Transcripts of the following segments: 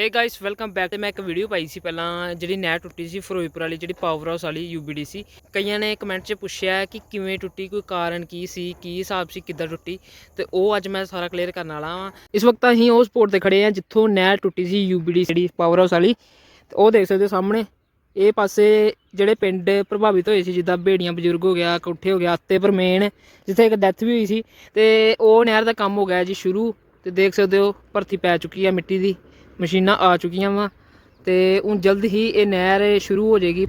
Hey guys welcome back ਤੇ ਮੈਂ ਇੱਕ ਵੀਡੀਓ ਪਾਈ ਸੀ ਪਹਿਲਾਂ, ਜਿਹੜੀ ਨਹਿਰ ਟੁੱਟੀ ਸੀ ਫਿਰੋਜ਼ਪੁਰ ਵਾਲੀ, ਜਿਹੜੀ ਪਾਵਰ ਹਾਊਸ ਵਾਲੀ ਯੂਬੀਡੀ ਸੀ। ਕਈਆਂ ਨੇ ਕਮੈਂਟ 'ਚ ਪੁੱਛਿਆ ਕਿ ਕਿਵੇਂ ਟੁੱਟੀ, ਕੋਈ ਕਾਰਨ ਕੀ ਸੀ, ਕੀ ਹਿਸਾਬ ਸੀ, ਕਿੱਦਾਂ ਟੁੱਟੀ? ਤੇ ਉਹ ਅੱਜ ਮੈਂ ਸਾਰਾ ਕਲੀਅਰ ਕਰਨ ਵਾਲਾ ਹਾਂ ਇਸ ਵਕਤ ਅਸੀਂ ਉਸ ਸਪੋਰਟ ਤੇ ਖੜੇ ਆ ਜਿੱਥੋਂ ਨਹਿਰ ਟੁੱਟੀ ਸੀ ਯੂਬੀਡੀ ਜਿਹੜੀ ਪਾਵਰ ਹਾਊਸ ਵਾਲੀ। ਤੇ ਉਹ ਦੇਖ ਸਕਦੇ ਹੋ ਸਾਹਮਣੇ, ਇਹ ਪਾਸੇ ਜਿਹੜੇ ਪਿੰਡ ਪ੍ਰਭਾਵਿਤ ਹੋਏ ਸੀ, ਜਿੱਦਾਂ ਬੇੜੀਆਂ ਬਜ਼ੁਰਗ ਹੋ ਗਿਆ, ਕੋਠੇ ਹੋ ਗਿਆ ਅੱਤੇ ਪਰ ਮੇਨ ਜਿੱਥੇ ਇੱਕ ਡੈਥ ਵੀ ਹੋਈ ਸੀ। ਤੇ ਉਹ ਨਹਿਰ ਦਾ ਕੰਮ ਹੋ ਗਿਆ ਜੀ ਸ਼ੁਰੂ। ਤੇ ਦੇਖ ਸਕਦੇ ਹੋ, ਭਰਤੀ ਪੈ ਚੁੱਕੀ ਹੈ ਮਿੱਟੀ ਦੀ। ਮਸ਼ੀਨਾਂ ਆ ਚੁੱਕੀਆਂ ਵਾ ਤੇ ਹੁਣ ਜਲਦ ਹੀ ਇਹ ਨਹਿਰ ਸ਼ੁਰੂ ਹੋ ਜਾਏਗੀ।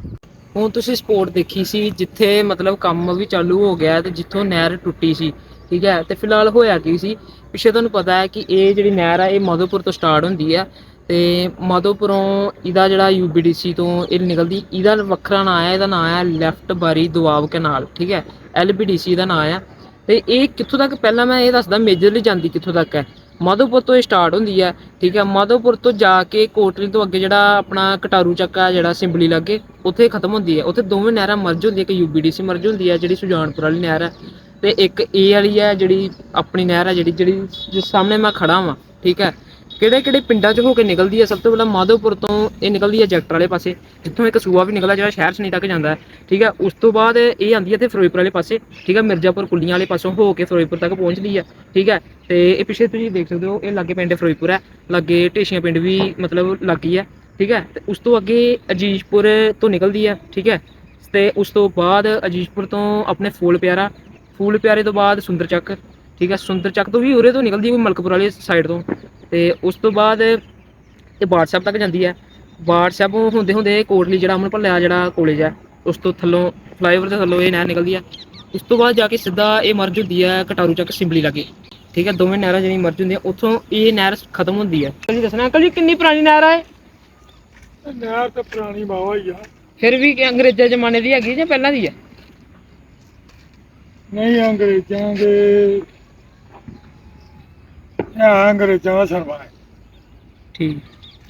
ਹੁਣ ਤੁਸੀਂ ਸਪੋਰਟ ਦੇਖੀ ਸੀ ਜਿੱਥੇ ਮਤਲਬ ਕੰਮ ਵੀ ਚਾਲੂ ਹੋ ਗਿਆ ਤੇ ਜਿੱਥੋਂ ਨਹਿਰ ਟੁੱਟੀ ਸੀ, ਠੀਕ ਹੈ? ਤੇ ਫਿਲਹਾਲ ਹੋਇਆ ਕੀ ਸੀ? ਪਿੱਛੇ ਤੁਹਾਨੂੰ ਪਤਾ ਹੈ ਕਿ ਇਹ ਜਿਹੜੀ ਨਹਿਰ ਆ, ਇਹ ਮਾਧੋਪੁਰ ਤੋਂ ਸਟਾਰਟ ਹੁੰਦੀ ਆ ਤੇ ਮਾਧੋਪੁਰੋਂ ਇਹਦਾ ਜਿਹੜਾ ਯੂਬੀਡੀਸੀ ਤੋਂ ਇਹ ਨਿਕਲਦੀ, ਇਹਦਾ ਵੱਖਰਾ ਨਾਂ ਹੈ ਇਹਦਾ ਨਾਂ ਹੈ ਲੈਫਟ ਬਾਰੀ ਦੁਆਬ ਕਨਾਲ ਠੀਕ ਹੈ? ਐਲਬੀਡੀਸੀ ਦਾ ਨਾਂ ਆ। ਤੇ ਇਹ ਕਿੱਥੋਂ ਤੱਕ? ਪਹਿਲਾਂ ਮੈਂ ਇਹ ਦੱਸਦਾ ਮੇਜਰਲੀ ਜਾਂਦੀ ਕਿੱਥੋਂ ਤੱਕ ਹੈ? ਮਾਧੋਪੁਰ ਤੋਂ ਇਹ ਸਟਾਰਟ ਹੁੰਦੀ ਹੈ ਠੀਕ ਹੈ ਮਾਧੋਪੁਰ ਤੋਂ ਜਾ ਕੇ ਕੋਟਲੀ ਤੋਂ ਅੱਗੇ ਜਿਹੜਾ ਆਪਣਾ ਕਟਾਰੂ ਚੱਕਾ ਜਿਹੜਾ ਸਿੰਬਲੀ ਲੱਗੇ, ਉੱਥੇ ਖਤਮ ਹੁੰਦੀ ਹੈ ਉੱਥੇ ਦੋਵੇਂ ਨਹਿਰਾਂ ਮਰਜ ਹੁੰਦੀਆਂ, ਇੱਕ ਯੂਬੀਡੀਸੀ ਮਰਜ ਹੁੰਦੀ ਹੈ ਜਿਹੜੀ ਸੁਜਾਨਪੁਰ ਵਾਲੀ ਨਹਿਰ ਹੈ ਤੇ ਇੱਕ ਇਹ ਵਾਲੀ ਹੈ ਜਿਹੜੀ ਆਪਣੀ ਨਹਿਰ ਹੈ ਜਿਹੜੀ ਜਿਹੜੀ, ਜਿਸ ਸਾਹਮਣੇ ਮੈਂ ਖੜਾ ਵਾਂ, ਠੀਕ ਹੈ ਕਿਹੜੇ ਕਿਹੜੇ ਪਿੰਡਾਂ 'ਚ ਹੋ ਕੇ ਨਿਕਲਦੀ ਹੈ? ਸਭ ਤੋਂ ਪਹਿਲਾਂ ਮਾਧੋਪੁਰ ਤੋਂ ਇਹ ਨਿਕਲਦੀ ਹੈ ਜੈਕਟਰ ਵਾਲੇ ਪਾਸੇ, ਜਿੱਥੋਂ ਇੱਕ ਸੂਆ ਵੀ ਨਿਕਲਦਾ ਜਿਹੜਾ ਸ਼ਹਿਰ ਸਨੀ ਤੱਕ ਜਾਂਦਾ ਠੀਕ ਹੈ, ਉਸ ਤੋਂ ਬਾਅਦ ਇਹ ਆਂਦੀ ਹੈ ਤੇ ਫਿਰੋਜ਼ਪੁਰ ਵਾਲੇ ਪਾਸੇ। ਠੀਕ ਹੈ, ਮਿਰਜ਼ਾਪੁਰ ਕੁੱਲੀਆਂ ਵਾਲੇ ਪਾਸੋਂ ਹੋ ਕੇ ਫਿਰੋਜ਼ਪੁਰ ਤੱਕ ਪਹੁੰਚਦੀ ਹੈ। ਠੀਕ ਹੈ, ਤੇ ਇਹ ਪਿੱਛੇ ਤੁਸੀਂ ਦੇਖ ਸਕਦੇ ਹੋ, ਇਹ ਲਾਗੇ ਪਿੰਡ ਫਿਰੋਜ਼ਪੁਰ ਹੈ। ਲਾਗੇ ਢੇਸ਼ੀਆਂ ਪਿੰਡ ਵੀ ਮਤਲਬ ਲੱਗੀ ਹੈ। ਠੀਕ ਹੈ, ਤੇ ਉਸ ਤੋਂ ਅੱਗੇ ਅਜੀਸ਼ਪੁਰ ਤੋਂ ਨਿਕਲਦੀ ਹੈ। ਠੀਕ ਹੈ, ਤੇ ਉਸ ਤੋਂ ਬਾਅਦ ਅਜੀਸ਼ਪੁਰ ਤੋਂ ਆਪਣੇ ਫੂਲ ਪਿਆਰਾ, ਫੂਲ ਪਿਆਰੇ ਤੋਂ ਬਾਅਦ ਸੁੰਦਰ ਚੱਕ ਠੀਕ ਹੈ ਸੁੰਦਰ ਚੱਕ ਤੋਂ ਵੀ ਉਰੇ ਤੋਂ ਨਿਕਲਦੀ ਹੈ, ਕੋਈ ਮਲਕਪੁਰ ਵਾਲੀ ਸਾਈਡ ਤੋਂ। ਤੇ ਉਸ ਤੋਂ ਬਾਅਦ ਇਹ ਬਾੜ ਤੱਕ ਜਾਂਦੀ ਹੈ। ਸਾਹਿਬ ਹੁੰਦੇ ਹੁੰਦੇ ਕੋਟਲੀ ਜਿਹੜਾ ਅਮਨ ਭੱਲਿਆ ਜਿਹੜਾ ਕਾਲਜ ਹੈ ਉਸ ਤੋਂ ਥੱਲੋਂ ਫਲਾਈਓਵਰ ਦੇ ਥੱਲੋਂ ਇਹ ਨਹਿਰ ਨਿਕਲਦੀ ਹੈ। ਉਸ ਤੋਂ ਬਾਅਦ ਜਾ ਕੇ ਸਿੱਧਾ ਇਹ ਮਰਜ ਹੁੰਦੀ ਹੈ ਕਟਾਰੂ ਚੱਕ ਸਿੰਬਲੀ ਲਾਗੇ। ਠੀਕ ਹੈ ਦੋਵੇਂ ਨਹਿਰਾਂ ਜਿਹੜੀਆਂ ਮਰਜ ਹੁੰਦੀਆਂ ਉੱਥੋਂ ਇਹ ਨਹਿਰ ਖਤਮ ਹੁੰਦੀ ਹੈ। ਅੰਕਲ ਜੀ ਦੱਸਣਾ ਅੰਕਲ ਜੀ ਕਿੰਨੀ ਪੁਰਾਣੀ ਨਹਿਰ ਹੈ ਨਹਿਰ ਤਾਂ ਪੁਰਾਣੀ ਬਾਵਾ ਹੀ ਆ। ਫਿਰ ਵੀ ਕਿ ਅੰਗਰੇਜ਼ਾਂ ਜ਼ਮਾਨੇ ਦੀ ਹੈਗੀ ਜਾਂ ਪਹਿਲਾਂ ਦੀ ਹੈ? ਨਹੀਂ ਅੰਗਰੇਜ਼ਾਂ ਦੇ ਇਹ ਅੰਗਰੇਜ਼ਾਂ ਦਾ ਸਰਵਾ ਹੈ। ਠੀਕ।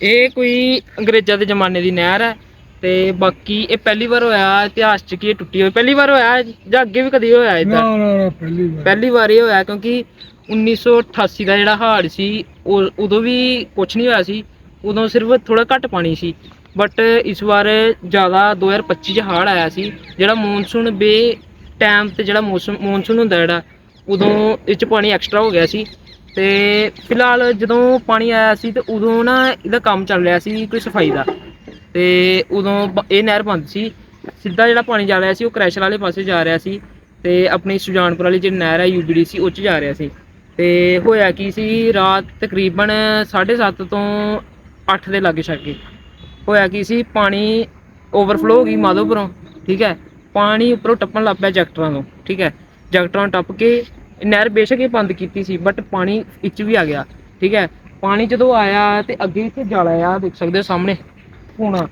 ਇਹ ਕੋਈ ਅੰਗਰੇਜ਼ਾਂ ਦੇ ਜ਼ਮਾਨੇ ਦੀ ਨਹਿਰ ਹੈ ਤੇ ਬਾਕੀ ਇਹ ਪਹਿਲੀ ਵਾਰ ਹੋਇਆ ਇਤਿਹਾਸ 'ਚ ਕਿ ਇਹ ਟੁੱਟੀ ਹੋਈ? ਪਹਿਲੀ ਵਾਰ ਹੋਇਆ ਜਾਂ ਅੱਗੇ ਵੀ ਕਦੀ ਹੋਇਆ ਨਾ ਇਦਾਂ ਨਾ ਨਾ ਪਹਿਲੀ ਵਾਰ। ਪਹਿਲੀ ਵਾਰ ਇਹ ਹੋਇਆ ਕਿਉਂਕਿ 1988 ਦਾ ਜਿਹੜਾ ਹੜ੍ਹ ਸੀ ਉਹ ਉਦੋਂ ਵੀ ਕੁਝ ਨਹੀਂ ਹੋਇਆ ਸੀ। ਉਦੋਂ ਸਿਰਫ ਥੋੜਾ ਘੱਟ ਪਾਣੀ ਸੀ। ਬਟ ਇਸ ਵਾਰ ਜ਼ਿਆਦਾ 2025 ਚ ਹੜ੍ਹ ਆਇਆ ਸੀ। ਜਿਹੜਾ ਮੌਨਸੂਨ ਬੇ ਟਾਈਮ ਤੇ ਜਿਹੜਾ ਮੌਸਮ ਮੌਨਸੂਨ ਹੁੰਦਾ ਜਿਹੜਾ ਉਦੋਂ ਇਹ ਚ ਪਾਣੀ ਐਕਸਟਰਾ ਹੋ ਗਿਆ ਸੀ। ਤੇ ਫਿਲਹਾਲ ਜਦੋਂ ਪਾਣੀ ਆਇਆ ਸੀ ਤੇ ਉਦੋਂ ਨਾ ਇਹਦਾ ਕੰਮ ਚੱਲ ਰਿਹਾ ਸੀ ਕੋਈ ਸਫ਼ਾਈ ਦਾ। ਤੇ ਉਦੋਂ ਬ- ਇਹ ਨਹਿਰ ਬੰਦ ਸੀ। ਸਿੱਧਾ ਜਿਹੜਾ ਪਾਣੀ ਜਾ ਰਿਹਾ ਸੀ ਉਹ ਕ੍ਰੈਸ਼ਰ ਵਾਲੇ ਪਾਸੇ ਜਾ ਰਿਹਾ ਸੀ ਤੇ ਆਪਣੀ ਸੁਜਾਨਪੁਰ ਵਾਲੀ ਜਿਹੜੀ ਨਹਿਰ ਹੈ ਯੂਬੀਡੀਸੀ ਉਹ 'ਚ ਜਾ ਰਿਹਾ ਸੀ। ਤੇ ਹੋਇਆ ਕੀ ਸੀ, ਰਾਤ ਤਕਰੀਬਨ 7:30 ਤੋਂ 8 ਦੇ ਲਾਗੇ ਛਾਗੇ ਹੋਇਆ ਕੀ ਸੀ, ਪਾਣੀ ਓਵਰਫਲੋ ਹੋ ਗਈ ਮਾਧੋਪੁਰੋਂ, ਠੀਕ ਹੈ? ਪਾਣੀ ਉੱਪਰੋਂ ਟੱਪਣ ਲੱਗ ਪਿਆ ਜੈਕਟਰਾਂ ਤੋਂ, ਠੀਕ ਹੈ? ਜੈਕਟਰਾਂ ਨੂੰ ਟੱਪ ਕੇ ਨਹਿਰ ਬੇਸ਼ੱਕ ਹੀ ਬੰਦ ਕੀਤੀ ਸੀ ਬਟ ਪਾਣੀ ਵਿੱਚ ਵੀ ਆ ਗਿਆ, ਠੀਕ ਹੈ? ਪਾਣੀ ਜਦੋਂ ਆਇਆ ਤੇ ਅੱਗੇ ਇੱਥੇ ਜਾਲਾ ਆ ਦੇਖ ਸਕਦੇ ਹੋ ਸਾਹਮਣੇ ਪੂਣਾ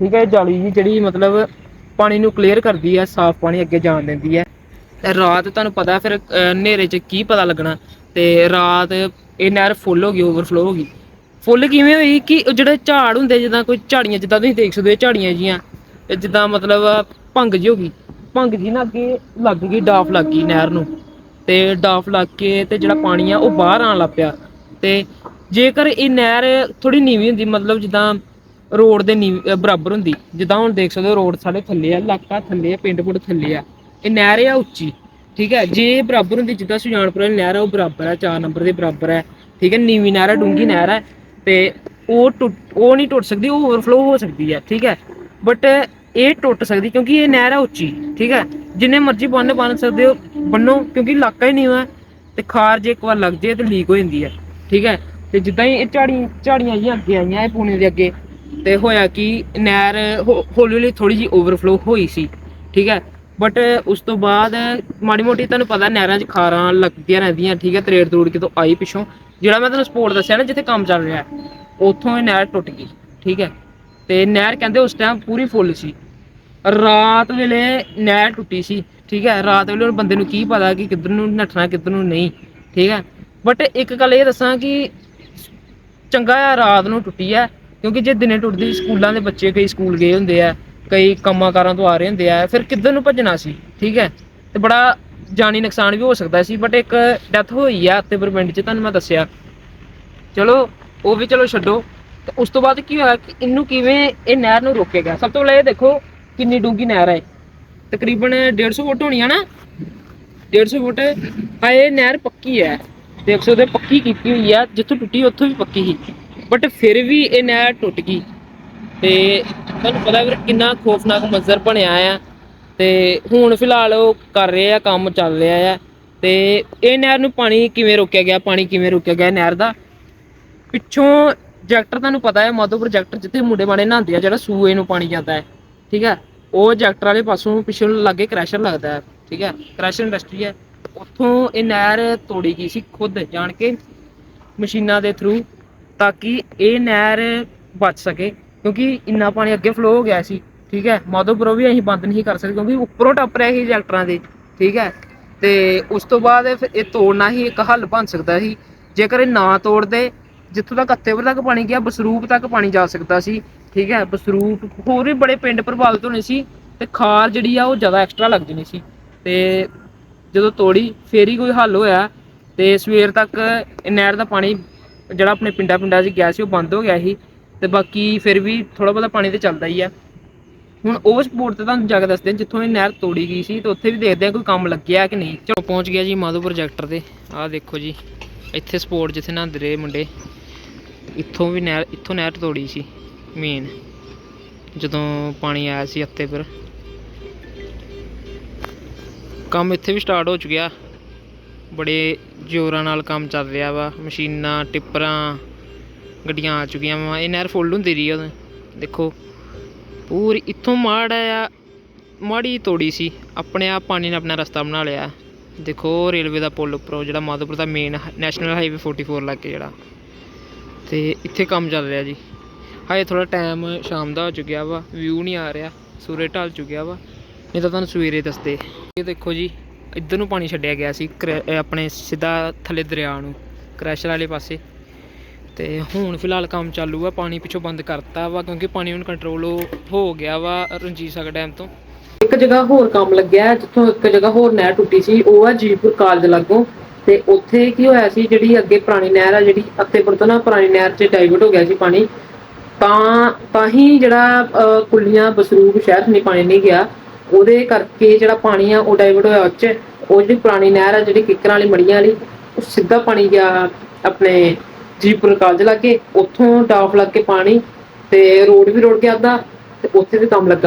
ਠੀਕ ਹੈ, ਇਹ ਜਾਲੀ ਜੀ ਜਿਹੜੀ ਮਤਲਬ ਪਾਣੀ ਨੂੰ ਕਲੀਅਰ ਕਰਦੀ ਹੈ, ਸਾਫ਼ ਪਾਣੀ ਅੱਗੇ ਜਾਣ ਦਿੰਦੀ ਹੈ। ਤੇ ਰਾਤ ਤੁਹਾਨੂੰ ਪਤਾ ਫਿਰ ਹਨੇਰੇ 'ਚ ਕੀ ਪਤਾ ਲੱਗਣਾ ਤੇ ਰਾਤ ਇਹ ਨਹਿਰ ਫੁੱਲ ਹੋ ਗਈ ਓਵਰਫਲੋ ਹੋ ਗਈ। ਫੁੱਲ ਕਿਵੇਂ ਹੋਈ ਕਿ ਜਿਹੜੇ ਝਾੜ ਹੁੰਦੇ ਜਿੱਦਾਂ ਕੋਈ ਝਾੜੀਆਂ, ਜਿੱਦਾਂ ਤੁਸੀਂ ਦੇਖ ਸਕਦੇ ਹੋ ਝਾੜੀਆਂ ਜੀਆਂ ਜਿੱਦਾਂ ਮਤਲਬ ਭੰਗ ਜੀ ਹੋ ਗਈ। ਭੰਗ ਜੀ ਨਾ ਅੱਗੇ ਲੱਗ ਗਈ, ਡਾਫ ਲੱਗ ਗਈ ਨਹਿਰ ਨੂੰ। ਤੇ ਡਾਫ ਲੱਗ ਕੇ ਤੇ ਜਿਹੜਾ ਪਾਣੀ ਆ ਉਹ ਬਾਹਰ ਆਣ ਲੱਗ ਪਿਆ। ਤੇ ਜੇਕਰ ਇਹ ਨਹਿਰ ਥੋੜੀ ਨੀਵੀਂ ਹੁੰਦੀ, ਮਤਲਬ ਜਿੱਦਾਂ ਰੋਡ ਦੇ ਬਰਾਬਰ ਹੁੰਦੀ, ਜਿੱਦਾਂ ਹੁਣ ਦੇਖ ਸਕਦੇ ਹੋ ਰੋਡ ਸਾਡੇ ਥੱਲੇ ਆ, ਇਲਾਕਾ ਥੱਲੇ ਆ, ਪਿੰਡ ਪੁੰਡ ਥੱਲੇ ਆ, ਇਹ ਨਹਿਰ ਆ ਉੱਚੀ, ਠੀਕ ਹੈ? ਜੇ ਬਰਾਬਰ ਹੁੰਦੀ, ਜਿੱਦਾਂ ਸੁਜਾਨਪੁਰ ਵਾਲੀ ਨਹਿਰ ਆ, ਉਹ ਬਰਾਬਰ ਹੈ 4 ਨੰਬਰ ਦੇ ਬਰਾਬਰ ਹੈ ਠੀਕ ਹੈ? ਨੀਵੀਂ ਨਹਿਰ ਹੈ ਡੂੰਗੀ ਨਹਿਰ ਹੈ ਤੇ ਉਹ ਟੁੱਟ, ਉਹ ਨਹੀਂ ਟੁੱਟ ਸਕਦੀ, ਉਹ ਓਵਰਫਲੋ ਹੋ ਸਕਦੀ ਹੈ ਠੀਕ ਹੈ? ਬਟ ਇਹ ਟੁੱਟ ਸਕਦੀ ਕਿਉਂਕਿ ਇਹ ਨਹਿਰ ਹੈ ਉੱਚੀ, ਠੀਕ ਹੈ? ਜਿੰਨੇ ਮਰਜ਼ੀ ਬੰਨ ਬੰਨ ਸਕਦੇ ਹੋ, ਬੰਨੋ, ਕਿਉਂਕਿ ਇਲਾਕਾ ਹੀ ਨਹੀਂ ਹੈ ਤੇ ਖਾਰ ਜੇ ਇੱਕ ਵਾਰ ਲੱਗ ਜੇ ਤੇ ਲੀਕ ਹੋ ਜਾਂਦੀ ਹੈ, ਠੀਕ ਹੈ? ਤੇ ਜਿੱਦਾਂ ਹੀ ਇਹ ਝਾੜੀ ਝਾੜੀਆਂ ਜਿਹੀਆਂ ਅੱਗੇ ਆਈਆਂ ਇਹ ਪੂਣੇ ਦੇ ਅੱਗੇ, ਤੇ ਹੋਇਆ ਕਿ ਨਹਿਰ ਹੋ- ਹੌਲੀ ਹੌਲੀ ਥੋੜੀ ਜੀ ਓਵਰਫਲੋ ਹੋਈ ਸੀ, ਠੀਕ ਹੈ? ਬਟ ਉਸ ਤੋਂ ਬਾਅਦ ਮਾੜੀ ਮੋਟੀ ਤੁਹਾਨੂੰ ਪਤਾ ਨਹਿਰਾਂ 'ਚ ਖਾਰਾਂ ਲੱਗਦੀਆਂ ਰਹਿੰਦੀਆਂ, ਠੀਕ ਹੈ? ਤਰੇੜ ਤਰੂੜ ਕਿਤੋਂ ਆਈ ਪਿੱਛੋਂ। ਜਿਹੜਾ ਮੈਂ ਤੁਹਾਨੂੰ ਸਪੋਰਟ ਦੱਸਿਆ ਨਾ ਜਿੱਥੇ ਕੰਮ ਚੱਲ ਰਿਹਾ, ਉੱਥੋਂ ਇਹ ਨਹਿਰ ਟੁੱਟ ਗਈ, ਠੀਕ ਹੈ? ਤੇ ਨਹਿਰ ਕਹਿੰਦੇ ਉਸ ਟਾਈਮ ਪੂਰੀ ਫੁੱਲ ਸੀ। ਰਾਤ ਵੇਲੇ ਨਹਿਰ ਟੁੱਟੀ ਸੀ, ਠੀਕ ਹੈ? ਰਾਤ ਵੇਲੇ ਹੁਣ ਬੰਦੇ ਨੂੰ ਕੀ ਪਤਾ ਕਿ ਕਿੱਧਰ ਨੂੰ ਨੱਠਣਾ, ਕਿੱਧਰ ਨੂੰ ਨਹੀਂ, ਠੀਕ ਹੈ? ਬਟ ਇੱਕ ਗੱਲ ਇਹ ਦੱਸਾਂ ਕਿ ਚੰਗਾ ਆ, ਰਾਤ ਨੂੰ ਟੁੱਟੀ ਹੈ, ਕਿਉਂਕਿ ਜੇ ਦਿਨੇ ਟੁੱਟਦੀ, ਸਕੂਲਾਂ ਦੇ ਬੱਚੇ ਕਈ ਸਕੂਲ ਗਏ ਹੁੰਦੇ ਆ, ਕਈ ਕੰਮਾਂ ਕਾਰਾਂ ਤੋਂ ਆ ਰਹੇ ਹੁੰਦੇ ਆ, ਫਿਰ ਕਿੱਧਰ ਨੂੰ ਭੱਜਣਾ ਸੀ, ਠੀਕ ਹੈ? ਤੇ ਬੜਾ ਜਾਨੀ ਨੁਕਸਾਨ ਵੀ ਹੋ ਸਕਦਾ ਸੀ ਬਟ ਇੱਕ ਡੈਥ ਹੋਈ ਆ ਅੱਤੇਪੁਰ ਪਿੰਡ 'ਚ ਤੁਹਾਨੂੰ ਮੈਂ ਦੱਸਿਆ। ਚਲੋ, ਉਹ ਵੀ ਚਲੋ ਛੱਡੋ। ਤੇ ਉਸ ਤੋਂ ਬਾਅਦ ਕੀ ਹੋਇਆ ਕਿ ਇਹਨੂੰ ਕਿਵੇਂ ਇਹ ਨਹਿਰ ਨੂੰ ਰੋਕਿਆ ਗਿਆ? ਸਭ ਤੋਂ ਪਹਿਲਾਂ ਇਹ ਦੇਖੋ ਕਿੰਨੀ ਡੂੰਗੀ ਨਹਿਰ ਹੈ ਤਕਰੀਬਨ 150 ਫੁੱਟ ਹੋਣੀ ਆ ਨਾ? 150 ਫੁੱਟ। ਆ ਇਹ ਨਹਿਰ ਪੱਕੀ ਹੈ। ਦੇਖ ਸਕਦੇ ਹੋ, ਪੱਕੀ ਕੀਤੀ ਹੋਈ ਆ। ਜਿੱਥੋਂ ਟੁੱਟੀ, ਉੱਥੋਂ ਵੀ ਪੱਕੀ ਸੀ। ਬਟ ਫਿਰ ਵੀ ਇਹ ਨਹਿਰ ਟੁੱਟ ਗਈ। ਤੇ ਤੁਹਾਨੂੰ ਪਤਾ ਵੀ ਕਿੰਨਾ ਖੌਫਨਾਕ ਮੰਜ਼ਰ ਬਣਿਆ ਆ। ਤੇ ਹੁਣ ਫਿਲਹਾਲ ਉਹ ਕਰ ਰਹੇ ਆ, ਕੰਮ ਚੱਲ ਰਿਹਾ ਆ। ਤੇ ਇਹ ਨਹਿਰ ਨੂੰ ਪਾਣੀ ਕਿਵੇਂ ਰੋਕਿਆ ਗਿਆ? ਪਾਣੀ ਕਿਵੇਂ ਰੋਕਿਆ ਗਿਆ ਨਹਿਰ ਦਾ? ਪਿੱਛੋਂ ਜੈਕਟਰ ਤੁਹਾਨੂੰ ਪਤਾ ਹੈ, ਮਾਧੋਪੁਰ ਜੈਕਟਰ ਜਿੱਥੇ ਮੁੰਡੇ ਮਾੜੇ ਨਹਾਉਂਦੇ ਆ, ਜਿਹੜਾ ਸੂਏ ਨੂੰ ਪਾਣੀ ਜਾਂਦਾ ਹੈ, ਠੀਕ ਹੈ? ਉਹ ਜੈਕਟਰ ਵਾਲੇ ਪਾਸੋਂ ਪਿੱਛੋਂ ਲੱਗੇ ਕ੍ਰੈਸ਼ਰ ਲੱਗਦਾ ਹੈ, ਠੀਕ ਹੈ? ਕ੍ਰੈਸ਼ਰ ਇੰਡਸਟਰੀ ਹੈ। ਉੱਥੋਂ ਇਹ ਨਹਿਰ ਤੋੜੀ ਗਈ ਸੀ ਖੁਦ, ਜਾਣ ਕੇ ਮਸ਼ੀਨਾਂ ਦੇ ਥਰੂ ਤਾਂ ਕਿ ਇਹ ਨਹਿਰ ਬਚ ਸਕੇ, ਕਿਉਂਕਿ ਇੰਨਾ ਪਾਣੀ ਅੱਗੇ ਫਲੋ ਹੋ ਗਿਆ ਸੀ, ਠੀਕ ਹੈ? ਮਾਧੋਪੁਰੋਂ ਵੀ ਅਸੀਂ ਬੰਦ ਨਹੀਂ ਕਰ ਸਕਦੇ, ਕਿਉਂਕਿ ਉੱਪਰੋਂ ਟੱਪ ਰਿਹਾ ਸੀ ਜੈਕਟਰਾਂ ਦੇ, ਠੀਕ ਹੈ? ਤੇ ਉਸ ਤੋਂ ਬਾਅਦ ਫਿਰ ਇਹ ਤੋੜਨਾ ਹੀ ਇੱਕ ਹੱਲ ਬਣ ਸਕਦਾ ਸੀ। ਜੇਕਰ ਇਹ ਨਾ ਤੋੜਦੇ ਜਿੱਥੋਂ ਤੱਕ ਅੱਤੇਪੁਰ ਤੱਕ ਪਾਣੀ ਗਿਆ, ਬਸਰੂਪ ਤੱਕ ਪਾਣੀ ਜਾ ਸਕਦਾ ਸੀ। ਠੀਕ ਹੈ, ਬਸਰੂਪ ਹੋਰ ਵੀ ਬੜੇ ਪਿੰਡ ਪ੍ਰਭਾਵਿਤ ਹੋਣੇ ਸੀ ਤੇ ਖਾਰ ਜਿਹੜੀ ਆ ਉਹ ਜ਼ਿਆਦਾ ਐਕਸਟਰਾ ਲੱਗ ਜਣੀ ਸੀ। ਤੇ ਜਦੋਂ ਤੋੜੀ, ਫੇਰ ਹੀ ਕੋਈ ਹੱਲ ਹੋਇਆ ਤੇ ਸਵੇਰ ਤੱਕ ਨਹਿਰ ਦਾ ਪਾਣੀ ਜਿਹੜਾ ਆਪਣੇ ਪਿੰਡਾਂ ਪਿੰਡਾਂ 'ਚ ਗਿਆ ਸੀ, ਉਹ ਬੰਦ ਹੋ ਗਿਆ ਸੀ ਤੇ ਬਾਕੀ ਫਿਰ ਵੀ ਥੋੜਾ ਬਹੁਤਾ ਪਾਣੀ ਤੇ ਚੱਲਦਾ ਹੀ ਆ। ਹੁਣ ਉਹ ਸਪੋਰਟ ਤੇ ਤੁਹਾਨੂੰ ਜਾ ਕੇ ਦੱਸਦੇ ਜਿੱਥੋਂ ਇਹ ਨਹਿਰ ਤੋੜੀ ਗਈ ਸੀ ਤੇ ਉੱਥੇ ਵੀ ਦੇਖਦੇ ਆ ਕੋਈ ਕੰਮ ਲੱਗਿਆ ਕਿ ਨਹੀਂ। ਚਲੋ ਪਹੁੰਚ ਗਿਆ ਜੀ ਮਾਧੋ ਪ੍ਰੋਜੈਕਟਰ ਤੇ। ਆਹ ਦੇਖੋ ਜੀ, ਇੱਥੇ ਸਪੋਰਟ ਜਿੱਥੇ ਨਹਾਉਂਦੇ ਰਹੇ ਮੁੰਡੇ। ਇੱਥੋਂ ਵੀ ਨਹਿਰ, ਇੱਥੋਂ ਨਹਿਰ ਤੋੜੀ ਸੀ ਮੇਨ ਜਦੋਂ ਪਾਣੀ ਆਇਆ ਸੀ ਹੱਤੇ ਪਰ। ਕੰਮ ਇੱਥੇ ਵੀ ਸਟਾਰਟ ਹੋ ਚੁੱਕਿਆ। ਬੜੇ ਜ਼ੋਰਾਂ ਨਾਲ ਕੰਮ ਚੱਲ ਰਿਹਾ ਵਾ, ਮਸ਼ੀਨਾਂ, ਟਿੱਪਰਾਂ, ਗੱਡੀਆਂ ਆ ਚੁੱਕੀਆਂ ਵਾ, ਇਹ ਨਹਿਰ ਫੁੱਲ ਹੁੰਦੀ ਰਹੀ ਉਦੋਂ। ਦੇਖੋ, ਪੂਰੀ ਇੱਥੋਂ ਮਾੜ ਆ ਮਾੜੀ ਤੋੜੀ ਸੀ, ਆਪਣੇ ਆਪ ਪਾਣੀ ਨੇ ਆਪਣਾ ਰਸਤਾ ਬਣਾ ਲਿਆ। ਦੇਖੋ, ਰੇਲਵੇ ਦਾ ਪੁਲ ਉੱਪਰੋਂ ਜਿਹੜਾ ਮਾਧੋਪੁਰ ਦਾ ਮੇਨ ਨੈਸ਼ਨਲ ਹਾਈਵੇ 44 ਲੱਗ ਕੇ ਜਿਹੜਾ। ਤੇ ਇੱਥੇ ਕੰਮ ਚੱਲ ਰਿਹਾ ਜੀ। ਹਾਏ ਥੋੜਾ ਟਾਈਮ ਸ਼ਾਮ ਦਾ ਹੋ ਚੁੱਕਿਆ ਵਾ ਵਿਊ ਨਹੀਂ ਆ ਰਿਹਾ, ਸੂਰਜ ਢਲ ਚੁੱਕਿਆ ਵਾ। ਨਹੀਂ ਤਾਂ ਤੁਹਾਨੂੰ ਸਵੇਰੇ ਦੱਸਦੇ। ਇਹ ਦੇਖੋ ਜੀ, ਇੱਧਰ ਨੂੰ ਪਾਣੀ ਛੱਡਿਆ ਗਿਆ ਸੀ, ਕਰੈ- ਆਪਣੇ ਸਿੱਧਾ ਥੱਲੇ ਦਰਿਆ ਨੂੰ ਕ੍ਰੈਸ਼ਰ ਵਾਲੇ ਪਾਸੇ। ਤੇ ਹੁਣ ਫਿਲਹਾਲ ਕੰਮ ਚਾਲੂ ਆ, ਪਾਣੀ ਪਿੱਛੋਂ ਬੰਦ ਕਰਤਾ ਵਾ, ਕਿਉਂਕਿ ਪਾਣੀ ਹੁਣ ਕੰਟਰੋਲ ਹੋ ਗਿਆ ਵਾ ਰਣਜੀਤ ਸਾਗਰ ਡੈਮ ਤੋਂ। ਇੱਕ ਜਗ੍ਹਾ ਹੋਰ ਕੰਮ ਲੱਗਿਆ, ਜਿੱਥੋਂ ਇੱਕ ਜਗ੍ਹਾ ਹੋਰ ਨਹਿਰ ਟੁੱਟੀ ਸੀ, ਉਹ ਆ ਜੀਪੁਰ ਕਾਲਜ ਲੱਗੋਂ। ਤੇ ਉੱਥੇ ਕੀ ਹੋਇਆ ਸੀ, ਜਿਹੜੀ ਅੱਗੇ ਪੁਰਾਣੀ ਨਹਿਰ ਆ, ਜਿਹੜੀ ਅੱਤੇਪੁਰ ਤੋਂ ਨਾ ਪੁਰਾਣੀ ਨਹਿਰ 'ਚ ਡਾਈਵਰਟ ਹੋ ਗਿਆ ਸੀ ਪਾਣੀ, ਤਾਂ ਤਾਂ ਹੀ ਜਿਹੜਾ ਕੁੱਲੀਆਂ, ਬਸਰੂਪ ਸ਼ਹਿਰ ਨਹੀਂ ਪਾਣੀ ਨਹੀਂ ਗਿਆ। ਉਹਦੇ ਕਰਕੇ ਜਿਹੜਾ ਪਾਣੀ ਆ, ਉਹ ਡਾਈਵਰਟ ਹੋਇਆ ਉੱਚ। ਉਹ ਜਿਹੜੀ ਪੁਰਾਣੀ ਨਹਿਰ ਆ, ਜਿਹੜੀ ਕਿੱਕਰਾਂ ਵਾਲੀ, ਮੜੀਆਂ ਵਾਲੀ, ਉਹ ਸਿੱਧਾ ਪਾਣੀ ਗਿਆ ਆਪਣੇ ਜੀਪੁਰ ਕਾਲਜ ਲੱਗੇ। ਉੱਥੋਂ ਡਾਫ ਲੱਗ ਕੇ ਪਾਣੀ ਤੇ ਰੋਡ ਵੀ ਰੋੜ ਗਿਆ ਅੱਧਾ ਤੇ ਉੱਥੇ ਵੀ ਕੰਮ ਲੱਗਾ।